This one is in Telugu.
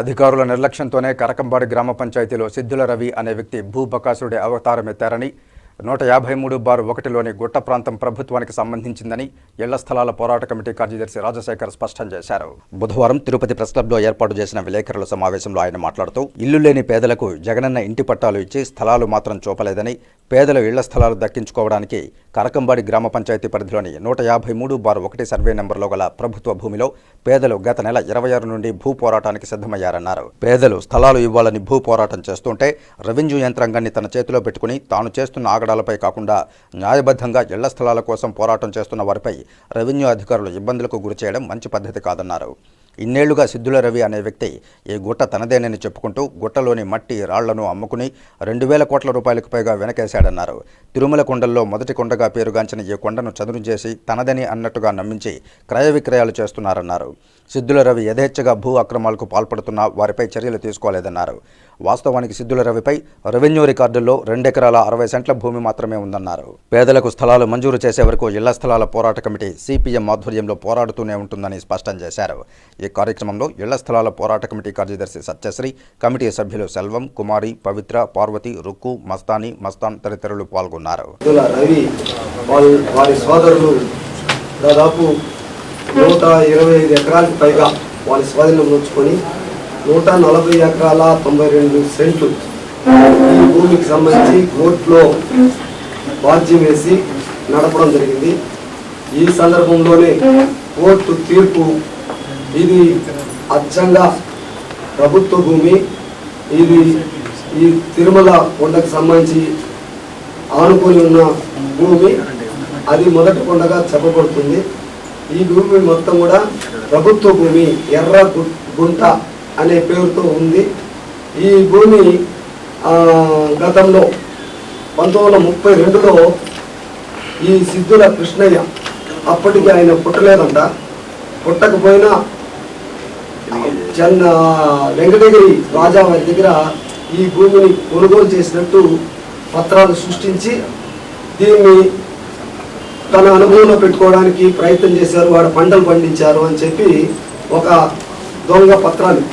అధికారుల నిర్లక్ష్యంతోనే కరకంబాడి గ్రామ పంచాయతీలో సిద్ధుల రవి అనే వ్యక్తి భూబకాసురుడి అవతారమెత్తారని నూట యాభై మూడు బారు ఒకటిలోని గుట్ట ప్రాంతం ప్రభుత్వానికి సంబంధించిందని ఇళ్ళ స్థలాల పోరాట కమిటీ కార్యదర్శి రాజశేఖర్ స్పష్టం చేశారు. బుధవారం తిరుపతి ప్రెస్ క్లబ్లో ఏర్పాటు చేసిన విలేకరుల సమావేశంలో ఆయన మాట్లాడుతూ ఇల్లు లేని పేదలకు జగనన్న ఇంటి పట్టాలు ఇచ్చి స్థలాలు మాత్రం చూపలేదని పేదలు ఇళ్ళ స్థలాలు దక్కించుకోవడానికి కరకంబాడి గ్రామ పంచాయతీ పరిధిలోని నూట యాభై మూడు బార్ ఒకటి సర్వే నెంబర్లో గల ప్రభుత్వ భూమిలో పేదలు గత నెల ఇరవై ఆరు నుండి భూ పోరాటానికి సిద్ధమయ్యారన్నారు. పేదలు స్థలాలు ఇవ్వాలని భూ పోరాటం చేస్తుంటే రెవెన్యూ యంత్రాంగాన్ని తన చేతిలో పెట్టుకుని తాను చేస్తున్న ఆగడాలపై కాకుండా న్యాయబద్ధంగా ఇళ్ళ స్థలాల కోసం పోరాటం చేస్తున్న వారిపై రెవెన్యూ అధికారులు ఇబ్బందులకు గురి చేయడం మంచి పద్ధతి కాదన్నారు. ఇన్నేళ్ళుగా సిద్ధుల రవి అనే వ్యక్తి ఈ గుట్ట తనదేనని చెప్పుకుంటూ గుట్టలోని మట్టి రాళ్ళను అమ్ముకుని రెండు వేల కోట్ల రూపాయలకు పైగా వెనకేశాడన్నారు. తిరుమల కొండల్లో మొదటి కొండగా పేరుగాంచిన ఈ కొండను చదును చేసి తనదని అన్నట్టుగా నమ్మించి క్రయ విక్రయాలు చేస్తున్నారన్నారు. సిద్ధుల రవి యథేచ్ఛగా భూ అక్రమాలకు పాల్పడుతున్నా వారిపై చర్యలు తీసుకోలేదన్నారు. వాస్తవానికి సిద్ధుల రవిపై రెవెన్యూ రికార్డుల్లో రెండెకరాల అరవై సెంట్ల భూమి మాత్రమే ఉందన్నారు. పేదలకు స్థలాలు మంజూరు చేసే వరకు ఇళ్ళ స్థలాల పోరాట కమిటీ సిపిఎం ఆధ్వర్యంలో పోరాడుతూనే ఉంటుందని స్పష్టం చేశారు. ఈ కార్యక్రమంలో ఇళ్ళ స్థలాల పోరాట కమిటీ కార్యదర్శి సత్యశ్రీ కమిటీ సభ్యులు సెల్వం కుమారి పవిత్ర పార్వతి రుక్కు మస్తాని మస్తాన్ తదితరులు పాల్గొన్నారు. రవి వారి సోదరులు దాదాపు నూట ఇరవై ఐదు ఎకరాలకు పైగా వాళ్ళ స్వాధీనం ఉంచుకొని నూట నలభై ఎకరాల తొంభై రెండు సెంట్లు ఈ భూమికి సంబంధించి కోర్టులో బాధ్యం వేసి నడపడం జరిగింది. ఈ సందర్భంలోనే కోర్టు తీర్పు ఇది అచ్చంగా ప్రభుత్వ భూమి. ఇది ఈ తిరుమల కొండకు సంబంధించి ఆనుకొని ఉన్న భూమి. అది మొదటి కొండగా చెప్పబడుతుంది. ఈ భూమి మొత్తం కూడా ప్రభుత్వ భూమి. ఎర్ర గుంట అనే పేరుతో ఉంది. ఈ భూమి ఆ, గతంలో పంతొమ్మిది వందల ముప్పై రెండులో ఈ సిద్ధుల కృష్ణయ్య అప్పటికి ఆయన పుట్టలేదంట. పుట్టకపోయినా చంద వెంకటగిరి రాజా వారి దగ్గర ఈ భూమిని కొనుగోలు చేసినట్టు పత్రాలు సృష్టించి దీన్ని తన అనుభవంలో పెట్టుకోవడానికి ప్రయత్నం చేశారు. వాడు పంటలు పండించారు అని చెప్పి ఒక దొంగ పత్రాన్ని